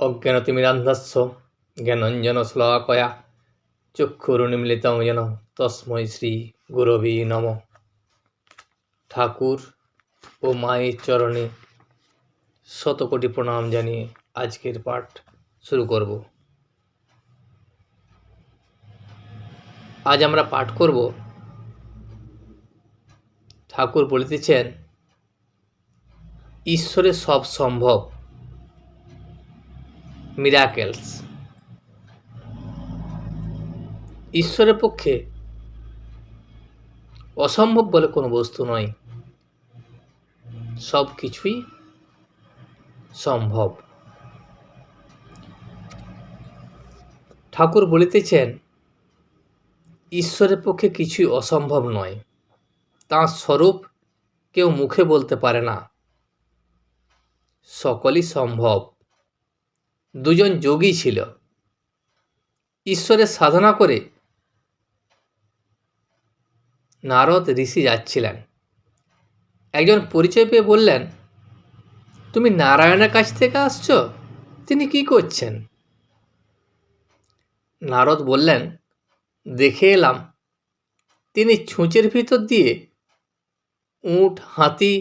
অজ্ঞানতিমিরান্ধস্য জ্ঞানঞ্জনশ্লাকয়া চক্ষুরুন্মিলিতং যেন তস্মৈ শ্রী গুরবী নম। ঠাকুর ও মায়ের চরণে শতকোটি প্রণাম জানিয়ে আজকের পাঠ শুরু করব। আজ আমরা পাঠ করব। ঠাকুর বলিতেছেন, ঈশ্বরে সব সম্ভব। মিরাকেলস। ঈশ্বরের পক্ষে অসম্ভব বলে কোনো বস্তু নয়। সব কিছুই সম্ভব। ঠাকুর বলিতেছেন, ঈশ্বরের পক্ষে কিছুই অসম্ভব নয়। তাঁর স্বরূপ কেউ মুখে বলতে পারে না। সকলই সম্ভব। দুজন যোগী ছিল। ঈশ্বরের সাধনা করে নারদ ঋষি যাচ্ছিলেন। একজন পরিচয় পেয়ে বললেন, তুমি নারায়ণের কাছ থেকে আসছো? তিনি কি করছেন? নারদ বললেন, দেখে এলাম। তিনি ছুঁচের ভিতর দিয়ে উট, হাতি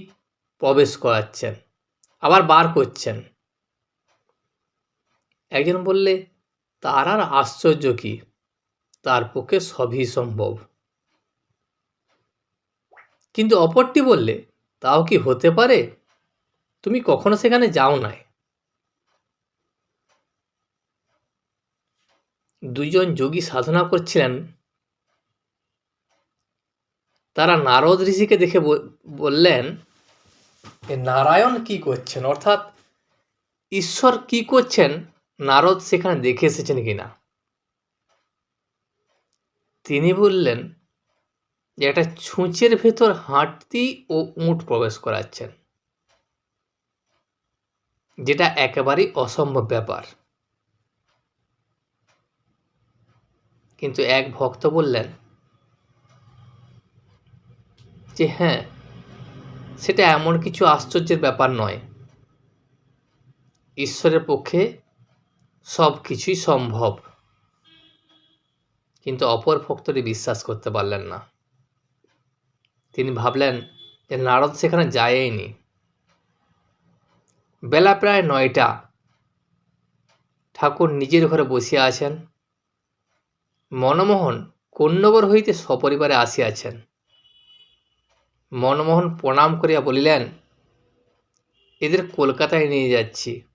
প্রবেশ করাচ্ছেন, আবার বার করছেন। একজন বললে তার আর আশ্চর্য কি? তার পক্ষে সবই সম্ভব। কিন্তু অপরটি বললে, তাও কি হতে পারে? তুমি কখনো সেখানে যাও নাই। দুজন যোগী সাধনা করছিলেন। তারা নারদ ঋষিকে দেখে বললেন নারায়ণ কি করছেন? অর্থাৎ ঈশ্বর কি করছেন? নারদ সেখানে দেখে এসেছেন কিনা? তিনি বললেন যে একটা ছুঁচের ভেতর হাঁটতি ও উঁট প্রবেশ করাচ্ছেন, যেটা একেবারেই অসম্ভব ব্যাপার। কিন্তু এক ভক্ত বললেন, যে হ্যাঁ সেটা এমন কিছু আশ্চর্যের ব্যাপার নয়। ঈশ্বরের পক্ষে সব কিছুই সম্ভব। কিন্তু অপর ভক্তটি বিশ্বাস করতে পারলেন না। তিনি ভাবলেন যে নারদ সেখানে যায়নি বেলা প্রায় নয়টা। ঠাকুর নিজের ঘরে বসিয়া আছেন। মনমোহন কন্যগর হইতে সপরিবারে আসিয়াছেন। মনমোহন প্রণাম করিয়া বলিলেন, এদের কলকাতায় নিয়ে যাচ্ছি।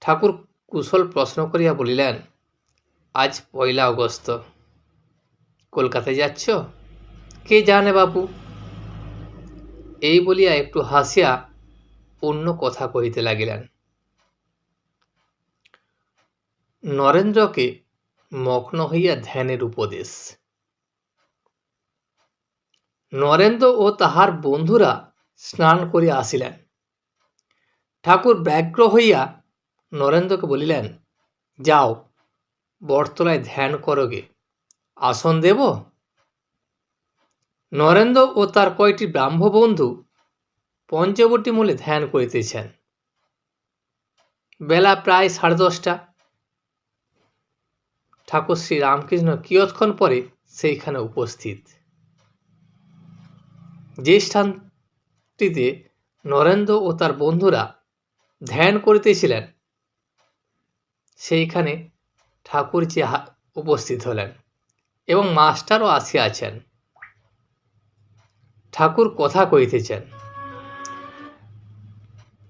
ঠাকুর কুশল প্রশ্ন করিয়া বলিলেন, আজ পয়লা অগস্ত, কলকাতায় যাচ্ছ? কে জানে বাপু? এই বলিয়া একটু হাসিয়া অন্য কথা কহিতে লাগিলেন। নরেন্দ্রকে মগ্ন হইয়া ধ্যানের উপদেশ। নরেন্দ্র ও তাহার বন্ধুরা স্নান করিয়া আসিলেন। ঠাকুর ব্যগ্র হইয়া নরেন্দ্রকে বলিলেন, যাও, বটতলায় ধ্যান করোগে আসন দেব? নরেন্দ্র ও তার কয়টি ব্রাহ্মবন্ধু পঞ্চবটী মূলে ধ্যান করিতেছেন। বেলা প্রায় সাড়ে দশটা। ঠাকুর শ্রী রামকৃষ্ণ কিয়ৎক্ষণ পরে সেইখানে উপস্থিত। যে স্থানটিতে নরেন্দ্র ও তার বন্ধুরা ধ্যান করিতেছিলেন। সেইখানে ঠাকুরজি উপস্থিত হলেন এবং মাস্টারও আসিয়াছেন। ঠাকুর কথা কইতেছেন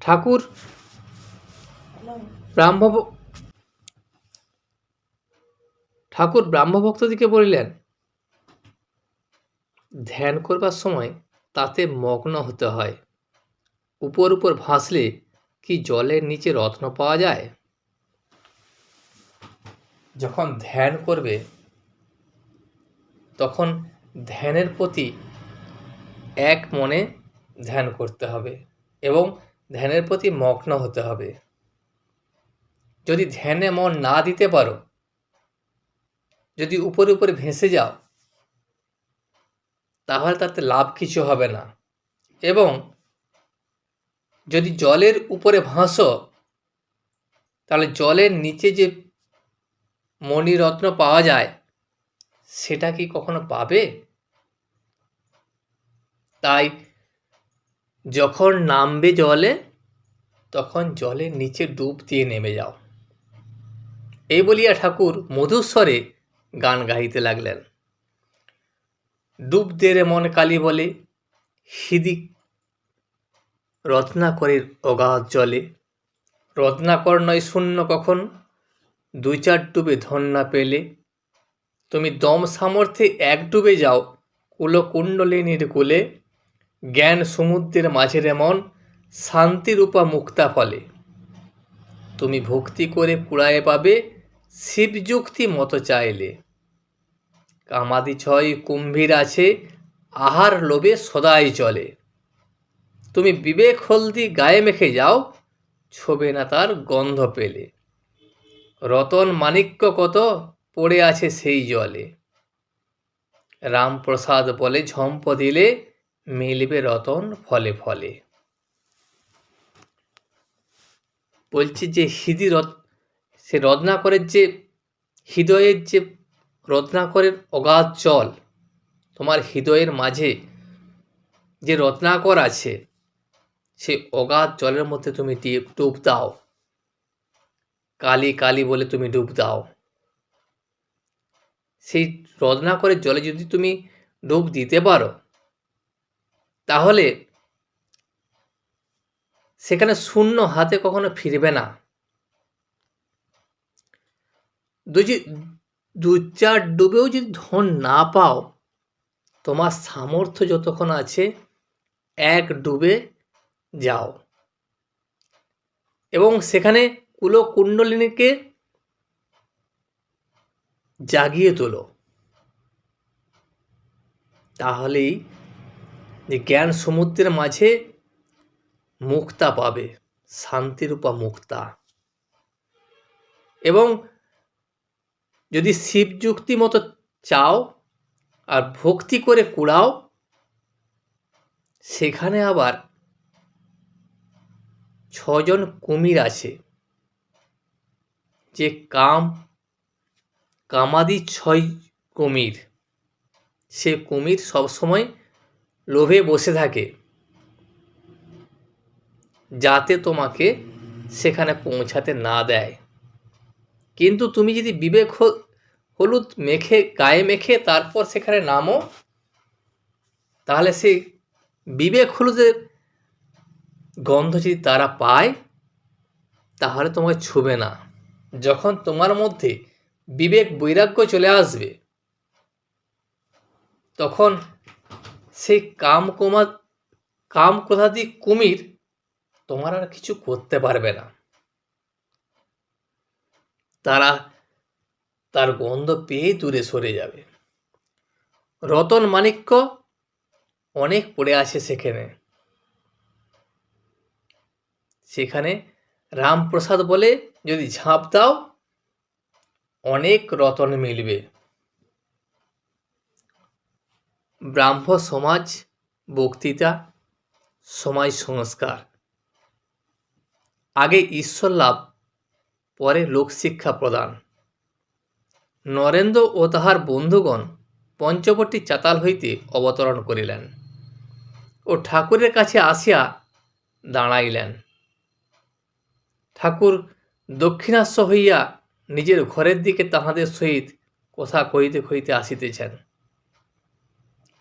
ঠাকুর ব্রাহ্ম ঠাকুর ব্রাহ্মভক্তদিকে বলিলেন, ধ্যান করবার সময় তাতে মগ্ন হতে হয়। উপর উপর ভাসলে কি জলের নিচে রত্ন পাওয়া যায়? যখন ধ্যান করবে, তখন ধ্যানের প্রতি এক মনে ধ্যান করতে হবে এবং ধ্যানের প্রতি মগ্ন হতে হবে। যদি ধ্যানে মন না দিতে পারো, যদি উপরে উপরে ভেসে যাও, তাহলে তাতে লাভ কিছু হবে না। এবং যদি জলের উপরে ভাসো, তাহলে জলের নিচে যে মণিরত্ন পাওয়া যায়, সেটা কি কখনো পাবে? তাই যখন নামবে জলে, তখন জলের নিচে ডুব দিয়ে নেমে যাও। এই বলিয়া ঠাকুর মধুস্বরে গান গাইতে লাগলেন। ডুব দে রে মন কালী বলে হিদি রত্নাকরের অগাধ জলে। রত্নাকর নয় শূন্য কখন? দুই চার ডুবে ধন না পেলে। তুমি দম সামর্থ্যে এক ডুবে যাও কুলকুণ্ডলিনীর কুলে। জ্ঞান সমুদ্রের মাঝে এমন শান্তিরূপা মুক্তা ফলে। তুমি ভক্তি করে কুড়ায়ে পাবে শিবযুক্তি মতো চাইলে। কামাদি ছয় কুম্ভীর আছে, আহার লোভে সদাই চলে। তুমি বিবেক হলদি গায়ে মেখে যাও, ছোবে না তার গন্ধ পেলে। রতন মাণিক্য কত পড়ে আছে সেই জলে? রামপ্রসাদ বলে ঝম্প দিলে মিলবে রতন ফলে ফলে। বলছে যে হৃদি রত সে রত্নাকরের যে হৃদয়ের যে রত্নাকরের অগাধ জল, তোমার হৃদয়ের মাঝে যে রত্নাকর আছে সেই অগাধ জলের মধ্যে তুমি টিপ- দাও। কালি কালি বলে তুমি ডুব দাও। সেই রত্নাকরের জলে যদি তুমি ডুব দিতে পারো, তাহলে সেখানে শূন্য হাতে কখনো ফিরবে না। দু দু চার ডুবেও যদি ধন না পাও, তোমার সামর্থ্য যতক্ষণ আছে, এক ডুবে যাও। এবং সেখানে কুলকুণ্ডলিনীকে জাগিয়ে তোলো। তাহলেই যে জ্ঞান সমুদ্রের মাঝে মুক্তা পাবে, শান্তিরূপা মুক্তা। এবং যদি শিব যুক্তি মতো চাও আর ভক্তি করে কুড়াও, সেখানে আবার ছজন কুমির আছে। যে কাম, কামাদি ছয় কুমির। সে কুমির সবসময় লোভে বসে থাকে। যাতে তোমাকে সেখানে পৌঁছাতে না দেয়। কিন্তু তুমি যদি বিবেক হলুদ মেখে, গায়ে মেখে তারপর সেখানে নামো, তাহলে সেই বিবেক হলুদের গন্ধ যদি তারা পায়, তাহলে তোমাকে ছুবে না। যখন তোমার মধ্যে বিবেক বৈরাগ্য চলে আসবে, তখন সেই কাম কোমা, কাম কোথাদি কুমির তোমার আর কিছু করতে পারবে না। তারা তার গন্ধ পেয়ে দূরে সরে যাবে। রতন মাণিক্য অনেক পড়ে আছে সেখানে। সেখানে রামপ্রসাদ বলে, যদি ঝাঁপ দাও, অনেক রতন মিলবে। ব্রাহ্ম সমাজ, বক্তৃতা, সমাজ সংস্কার। আগে ঈশ্বর লাভ, পরে লোকশিক্ষা প্রদান। নরেন্দ্র ও তাহার বন্ধুগণ পঞ্চবটী চাতাল হইতে অবতরণ করিলেন ও ঠাকুরের কাছে আসিয়া দাঁড়াইলেন। ঠাকুর দক্ষিণাস্য হইয়া নিজের ঘরের দিকে তাহাদের সহিত কথা কহিতে কহিতে আসিতেছেন।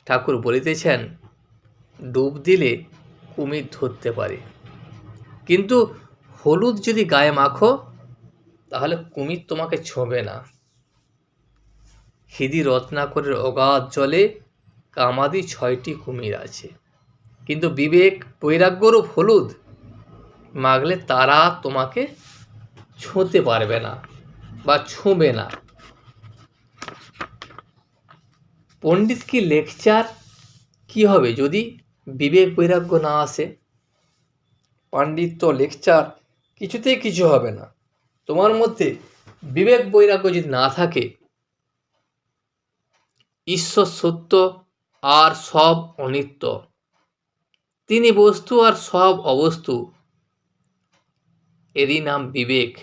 ঠাকুর বলিতেছেন, ডুব দিলে কুমির ধরতে পারে। কিন্তু হলুদ যদি গায়ে মাখো, তাহলে কুমির তোমাকে ছোঁবে না। হিদি রত্নাকরের অগাধ জলে কামাদি ছয়টি কুমির আছে। কিন্তু বিবেক, বৈরাগ্যরূপ হলুদ মাগলে তারা তোমাকে ছুঁতে পারবে না বা ছুঁবে না। পণ্ডিত কি লেকচার কি হবে যদি বিবেক বৈরাগ্য না আসে? পাণ্ডিত্য, লেকচার কিছুতেই কিছু হবে না। তোমার মধ্যে বিবেক বৈরাগ্য যদি না থাকে, ঈশ্বর সত্য আর সব অনিত্য। তিনি বস্তু আর সব অবস্তু এরই নাম বিবেক।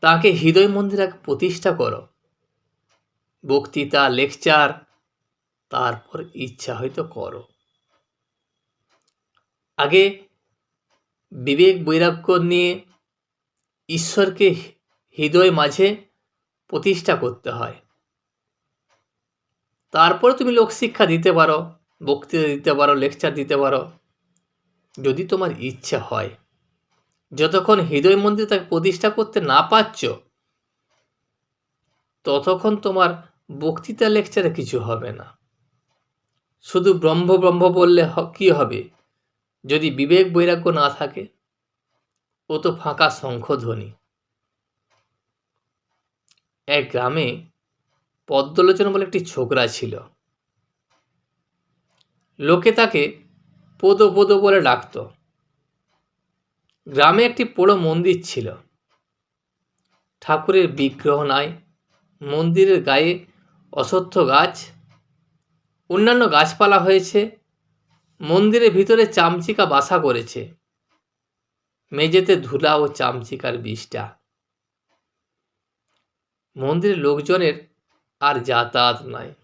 তাকে হৃদয় মন্দিরে আগে প্রতিষ্ঠা করো। বক্তৃতা, লেকচার, তারপর ইচ্ছা হয়তো করো। আগে বিবেক বৈরাগ্য নিয়ে ঈশ্বরকে হৃদয় মাঝে প্রতিষ্ঠা করতে হয়। তারপরে তুমি লোকশিক্ষা দিতে পারো, বক্তৃতা দিতে পারো, লেকচার দিতে পারো। যদি তোমার ইচ্ছা হয়, যতক্ষণ হৃদয় মন্দির তাকে প্রতিষ্ঠা করতে না পারছ, ততক্ষণ তোমার বক্তৃতা লেকচারে কিছু হবে না। শুধু ব্রহ্ম ব্রহ্ম বললে কি হবে? যদি বিবেক বৈরাগ্য না থাকে, ও তো ফাঁকা শঙ্খধ্বনি। এক গ্রামে পদ্মলোচন বলে একটি ছোকরা ছিল। লোকে তাকে পদ পদ বলে ডাকত। গ্রামে একটি পোড়ো মন্দির ছিল। ঠাকুরের বিগ্রহ নাই, মন্দিরের গায়ে অসত্য গাছ, অন্যান্য গাছপালা হয়েছে, মন্দিরের ভিতরে চামচিকা বাসা করেছে। মেঝেতে ধুলা ও চামচিকার বিষটা। মন্দিরের লোকজনের আর যাতায়াত নাই।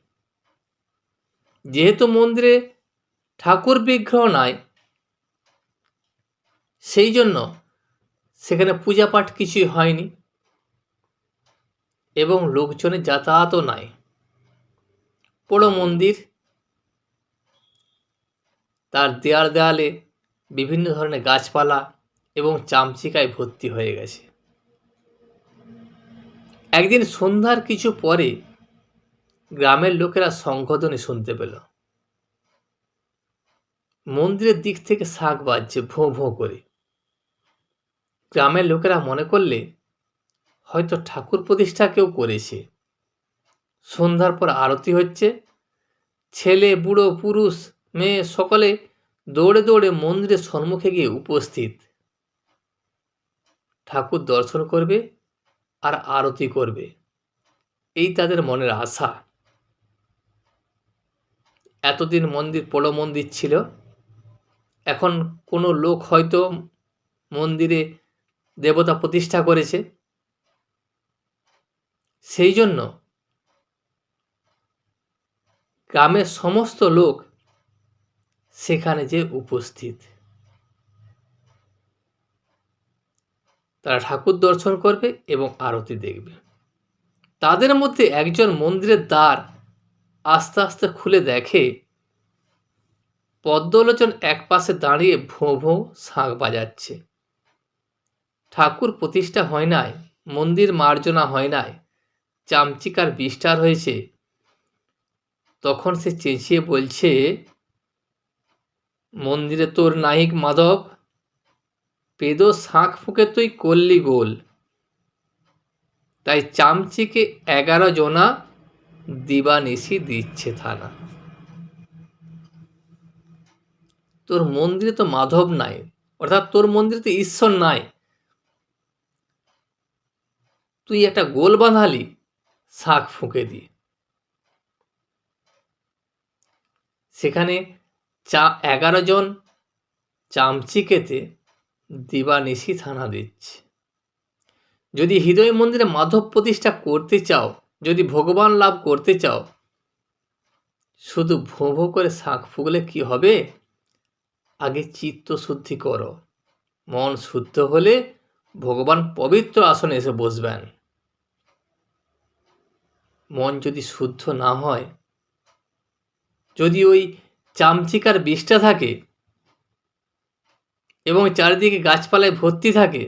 যেহেতু মন্দিরে ঠাকুর বিগ্রহ নাই। সেই জন্য সেখানে পূজা পাঠ কিছুই হয়নি এবং লোকজনের যাতায়াতও নাই। পোড়ো মন্দির, তার দেয়াল দেয়ালে বিভিন্ন ধরনের গাছপালা এবং চামচিকায় ভর্তি হয়ে গেছে। একদিন সন্ধ্যার কিছু পরে গ্রামের লোকেরা শঙ্খধ্বনি শুনতে পেল। মন্দিরের দিক থেকে শাক বাজছে, ভোঁ ভোঁ করে। গ্রামের লোকেরা মনে করলে, হয়তো ঠাকুর প্রতিষ্ঠা কেউ করেছে। সন্ধ্যার পর আরতি হচ্ছে। ছেলে, বুড়ো, পুরুষ, মেয়ে সকলে দৌড়ে দৌড়ে মন্দিরের সম্মুখে গিয়ে উপস্থিত। ঠাকুর দর্শন করবে আর আরতি করবে। এই তাদের মনের আশা। এতদিন মন্দির পোড়ো মন্দির ছিল। এখন কোনো লোক হয়তো মন্দিরে দেবতা প্রতিষ্ঠা করেছে। সেই জন্য গ্রামের সমস্ত লোক সেখানে যে উপস্থিত। তারা ঠাকুর দর্শন করবে এবং আরতি দেখবে। তাদের মধ্যে একজন মন্দিরের দ্বার আস্তে আস্তে খুলে দেখে পদ্মলোচন এক পাশে দাঁড়িয়ে ভোঁ ভোঁ শাঁখ বাজাচ্ছে। ঠাকুর প্রতিষ্ঠা হয় নাই, মন্দির মার্জনা হয় নাই, চামচিকার বিস্তার হয়েছে। তখন সে চেঁচিয়ে বলছে, মন্দিরে তোর নাহিক মাধব, পেদ শাঁখ ফুঁকে তুই করলি গোল। তাই চামচিকে এগারো জনা দিবানিশি দিচ্ছে থানা। তোর মন্দিরে তো মাধব নাই, অর্থাৎ তোর মন্দিরে তো ঈশ্বর নাই। তুই একটা গোল বাঁধালি, শাক ফুঁকে দিয়ে। সেখানে চা এগারো জন চামচিকেতে দিবানিশি থানা দিচ্ছে। যদি হৃদয় মন্দিরে মাধব প্রতিষ্ঠা করতে চাও, যদি ভগবান লাভ করতে চাও, শুধু ভোঁ ভোঁ করে শাঁখ ফুকলে কি হবে? আগে চিত্ত শুদ্ধি করো। মন শুদ্ধ হলে ভগবান পবিত্র আসনে এসে বসবেন। মন যদি শুদ্ধ না হয়, যদি ওই চামচিকার বিষটা থাকে এবং চারিদিকে গাছপালায় ভর্তি থাকে,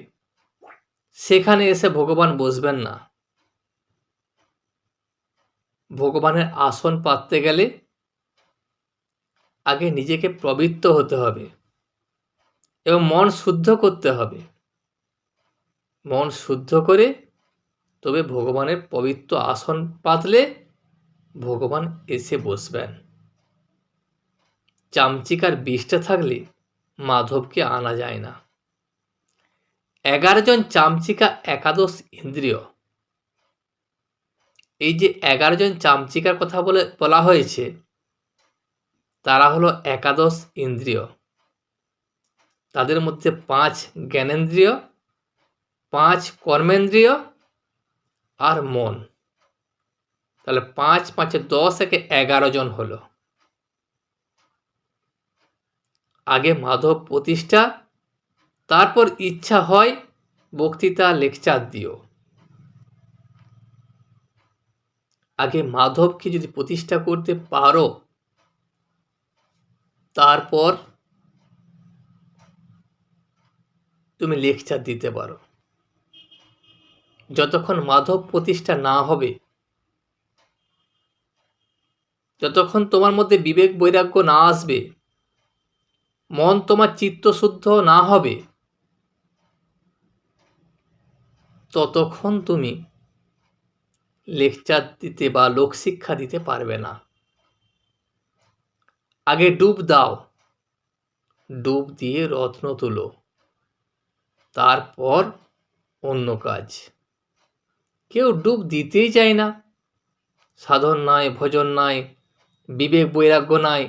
সেখানে এসে ভগবান বসবেন না। ভগবানের আসন পাততে গেলে আগে নিজেকে পবিত্র হতে হবে এবং মন শুদ্ধ করতে হবে। মন শুদ্ধ করে তবে ভগবানের পবিত্র আসন পাতলে ভগবান এসে বসবেন। চামচিকার বিষটা থাকলে মাধবকে আনা যায় না। এগারো জন চামচিকা একাদশ ইন্দ্রিয়। এই যে এগারো জন চামচিকার কথা বলে বলা হয়েছে তারা হলো একাদশ ইন্দ্রিয়। তাদের মধ্যে পাঁচ জ্ঞানেন্দ্রিয়, পাঁচ কর্মেন্দ্রিয় আর মন। তাহলে পাঁচ পাঁচে দশ একে এগারো জন হলো। আগে মাধব প্রতিষ্ঠা, তারপর ইচ্ছা হয় বক্তৃতা, লেকচার দিও। আগে মাধবকে যদি প্রতিষ্ঠা করতে পারো তারপর তুমি লেকচার দিতে পারো। যতক্ষণ মাধব প্রতিষ্ঠা না হবে, যতক্ষণ তোমার মধ্যে বিবেক বৈরাগ্য না আসবে, মন তোমার চিত্তশুদ্ধ না হবে, ততক্ষণ তুমি লেকচার দিতে বা লোকশিক্ষা দিতে পারবে না। আগে ডুব দাও। ডুব দিয়ে রত্ন তুলো। তারপর অন্য কাজ। কেউ ডুব দিতেই চায় না। সাধন নাই, ভজন নাই, বিবেক বৈরাগ্য নাই।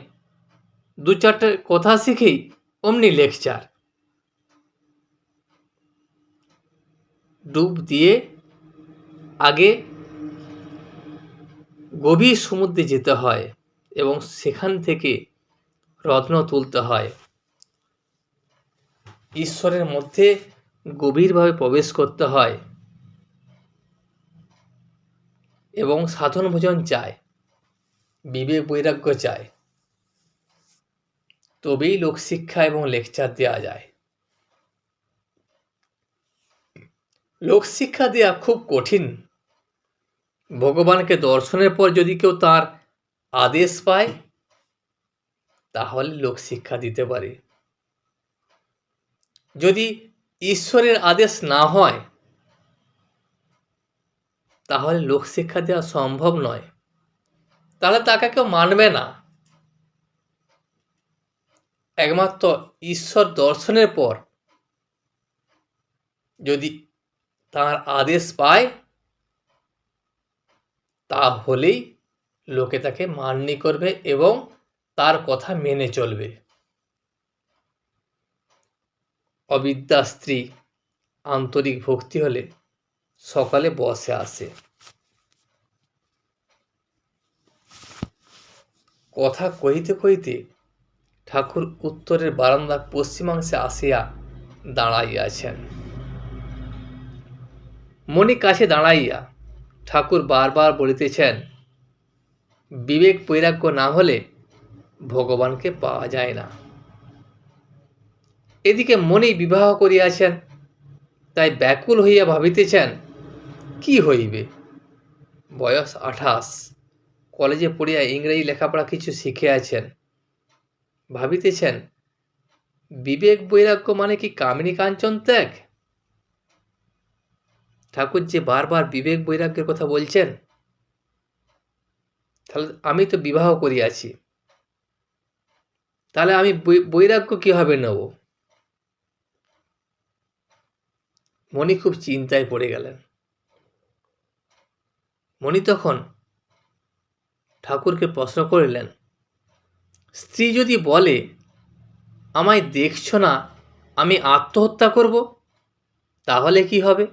দু চারটে কথা শিখেই অমনি লেকচার। ডুব দিয়ে আগে গভীর সমুদ্রে যেতে হয় এবং সেখান থেকে রত্ন তুলতে হয়। ঈশ্বরের মধ্যে গভীরভাবে প্রবেশ করতে হয় এবং সাধন ভোজন চায়, বিবেক বৈরাগ্য চায়। তবেই লোকশিক্ষা এবং লেকচার দেওয়া যায়। লোকশিক্ষা দেওয়া খুব কঠিন। ভগবানকে দর্শনের পর যদি কেউ তার আদেশ পায় তাহলে লোক শিক্ষা দিতে পারে। যদি ঈশ্বরের আদেশ না হয়, তাহলে লোকশিক্ষা দেওয়া সম্ভব নয়। তাহলে তাকে কেউ মানবে না। একমাত্র ঈশ্বর দর্শনের পর যদি তার আদেশ পায়, তাহলেই লোকে তাকে মান্যি করবে এবং কথা মেনে চলবে। অবিদ্যা স্ত্রী আন্তরিক ভক্তি হলে সকালে বসে আসে। কথা কহিতে কহিতে ঠাকুর উত্তরের বারান্দা পশ্চিমাংশে আসিয়া দাঁড়াইয়াছেন। মণি কাছে দাঁড়াইয়া ঠাকুর বারবার বলিতেছেন, বিবেক বৈরাগ্য না হলে ভগবানকে পাওয়া যায় না। এদিকে মনি বিবাহ করিয়াছেন, তাই ব্যাকুল হইয়া ভাবিতেছেন, কি হইবে? বয়স আঠাশ, কলেজে পড়িয়া ইংরেজি লেখাপড়া কিছু শিখিয়াছেন। ভাবিতেছেন, বিবেক বৈরাগ্য মানে কি কামিনী কাঞ্চন ত্যাগ? ঠাকুর যে বারবার বিবেক বৈরাগ্যের কথা বলছেন, তাহলে আমি তো বিবাহ করিয়াছি। তাহলে আমি বৈরাগ্য কীভাবে নেব? মণি খুব চিন্তায় পড়ে গেলেন। মণি তখন ঠাকুরকে প্রশ্ন করিলেন, স্ত্রী যদি বলে, আমায় দেখছ না, আমি আত্মহত্যা করব, তাহলে কি হবে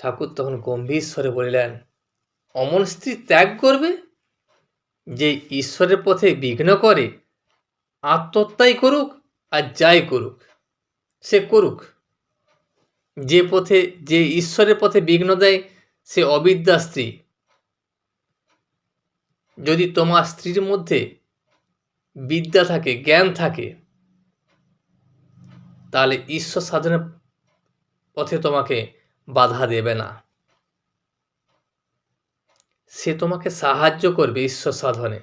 ঠাকুর তখন গম্ভীর স্বরে বলিলেন, অমন স্ত্রী ত্যাগ করবে? যে ঈশ্বরের পথে বিঘ্ন করে, আত্মহত্যাই করুক আর যাই করুক, সে করুক। যে পথে, যে ঈশ্বরের পথে বিঘ্ন দেয়, সে অবিদ্যা স্ত্রী। যদি তোমার স্ত্রীর মধ্যে বিদ্যা থাকে, জ্ঞান থাকে, তাহলে ঈশ্বর সাধনের পথে তোমাকে বাধা দেবে না। সে তোমাকে সাহায্য করবে ঈশ্বর সাধনে।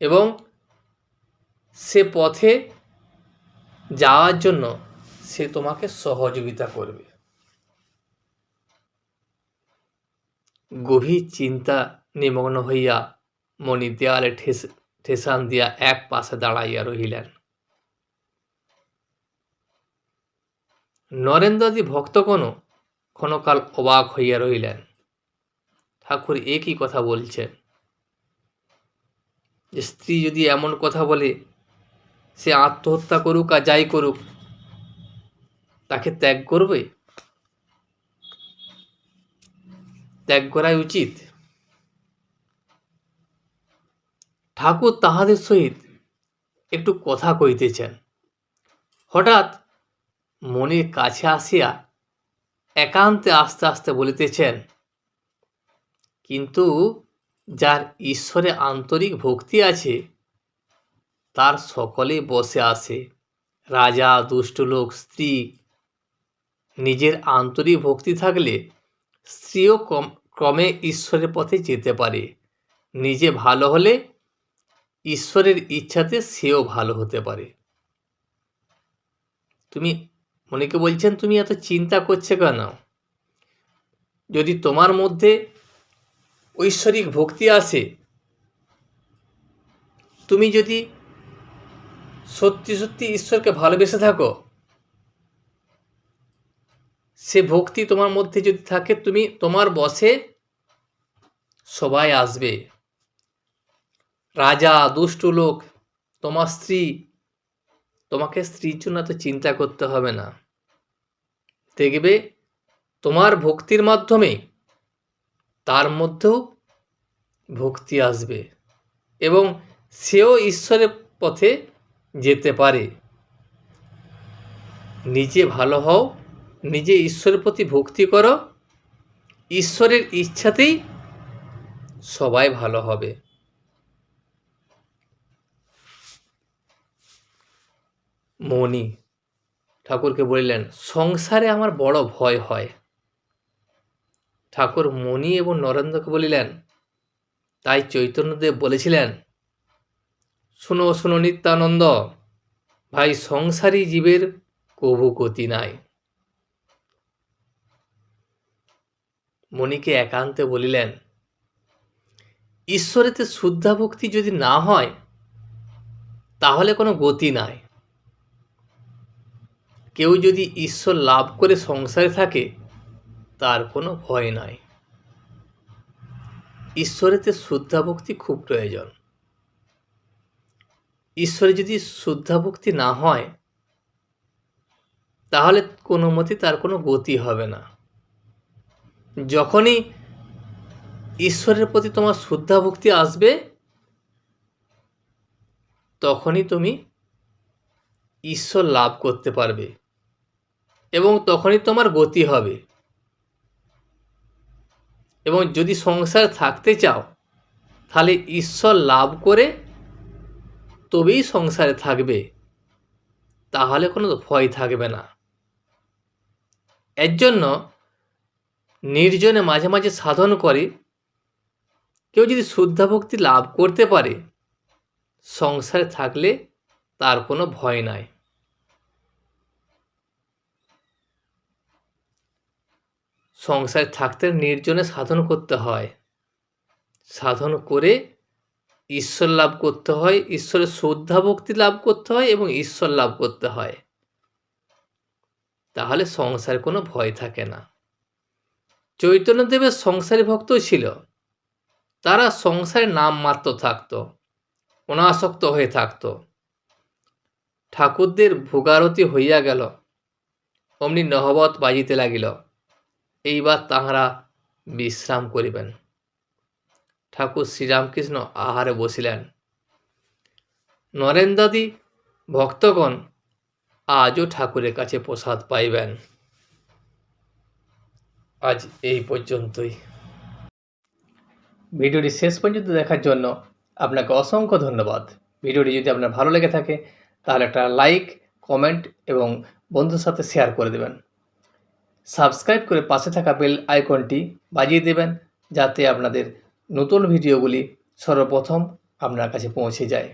এবং সে পথে যাওয়ার জন্য সে তোমাকে সহযোগিতা করবে। গভীর চিন্তা নিমগ্ন হইয়া মণি দেয়ালে ঠেস, ঠেসান দিয়া এক পাশে দাঁড়াইয়া রহিলেন। নরেন্দ্রদি ভক্তগণ ক্ষণকাল অবাক হইয়া রহিলেন। ঠাকুর একই কথা বলছেন যে স্ত্রী যদি এমন কথা বলে, সে আত্মহত্যা করুক আর যাই করুক, তাকে ত্যাগ করবে? ত্যাগ করাই উচিত। ঠাকুর তাহাদের সহিত একটু কথা কইতেছেন। হঠাৎ মনের কাছে আসিয়া একান্তে আস্তে আস্তে বলিতেছেন কিন্তু যার ঈশ্বরে আন্তরিক ভক্তি আছে, তার সকলেই বসে আসে রাজা, দুষ্ট লোক, স্ত্রী, নিজের আন্তরিক ভক্তি থাকলে স্ত্রীও কম ক্রমে ঈশ্বরের পথে যেতে পারে। নিজে ভালো হলে ঈশ্বরের ইচ্ছাতে সেও ভালো হতে পারে। তুমি অনেকে বলছেন, তুমি এত চিন্তা করছে কেন? যদি তোমার মধ্যে ঐশ্বরিক ভক্তি আসে তুমি যদি সত্যি সত্যি ঈশ্বরকে ভালোবেসে থাকো, সে ভক্তি তোমার মধ্যে যদি থাকে, তুমি তোমার বসে সবাই আসবে। রাজা, দুষ্টু লোক, তোমার স্ত্রী, তোমাকে স্ত্রীর জন্য তো চিন্তা করতে হবে না। দেখবে তোমার ভক্তির মাধ্যমে তার মধ্যেও ভক্তি আসবে এবং সেও ঈশ্বরের পথে যেতে পারে। নিজে ভালো হও, নিজে ঈশ্বরের প্রতি ভক্তি করো, ঈশ্বরের ইচ্ছাতেই সবাই ভালো হবে। মণি ঠাকুরকে বলিলেন, সংসারে আমার বড় ভয় হয়। ঠাকুর মণি এবং নরেন্দ্রকে বলিলেন, তাই চৈতন্যদেব বলেছিলেন, শুনো শুনো নিত্যানন্দ, ভাই সংসারী জীবের কভু গতি নাই। মণিকে একান্তে বলিলেন, ঈশ্বরেতে শুদ্ধা ভক্তি যদি না হয়, তাহলে কোনো গতি নাই। কেউ যদি ঈশ্বর লাভ করে সংসারে থাকে তার কোনো ভয় নাই। ঈশ্বরেতে শুদ্ধা ভক্তি খুব প্রয়োজন। ঈশ্বরে যদি শুদ্ধা ভক্তি না হয়, তাহলে কোনো মতে তার কোনো গতি হবে না। যখনই ঈশ্বরের প্রতি তোমার শুদ্ধা ভক্তি আসবে, তখনই তুমি ঈশ্বর লাভ করতে পারবে এবং তখনই তোমার গতি হবে। এবং যদি সংসার থাকতে চাও, তাহলে ঈশ্বর লাভ করে তবেই সংসারে থাকবে। তাহলে কোনো ভয় থাকবে না। এর জন্য নির্জনে মাঝে মাঝে সাধন করে। কেউ যদি শুদ্ধা ভক্তি লাভ করতে পারে, সংসারে থাকলে তার কোনো ভয় নাই। সংসারে থাকতে নির্জনে সাধন করতে হয়। সাধন করে ঈশ্বর লাভ করতে হয়, ঈশ্বরের শ্রদ্ধা ভক্তি লাভ করতে হয় এবং ঈশ্বর লাভ করতে হয়। তাহলে সংসারে কোনো ভয় থাকে না। চৈতন্যদেবের সংসারী ভক্ত ছিল। তারা সংসারে নাম মাত্র থাকতো, অনাসক্ত হয়ে থাকত। ঠাকুরদের ভোগারতি হইয়া গেল, অমনি নহবত বাজিতে লাগিল। এইবার তাহারা বিশ্রাম করিবেন। ঠাকুর শ্রীরামকৃষ্ণ আহারে বসিলেন। নরেন্দ্রাদি ভক্তগণ আজও ঠাকুরের কাছে প্রসাদ পাইবেন। আজ এই পর্যন্তই। ভিডিওটি শেষ পর্যন্ত দেখার জন্য আপনাকে অসংখ্য ধন্যবাদ। ভিডিওটি যদি আপনার ভালো লেগে থাকে, তাহলে একটা লাইক, কমেন্ট এবং বন্ধুর সাথে শেয়ার করে দেবেন। সাবস্ক্রাইব করে পাশে থাকা বেল আইকনটি বাজিয়ে দেবেন যাতে আপনাদের নতুন ভিডিওগুলি সর্বপ্রথম আপনার কাছে পৌঁছে যায়।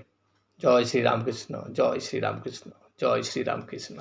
জয় শ্রী রামকৃষ্ণ, জয় শ্রী রামকৃষ্ণ, জয় শ্রী রামকৃষ্ণ।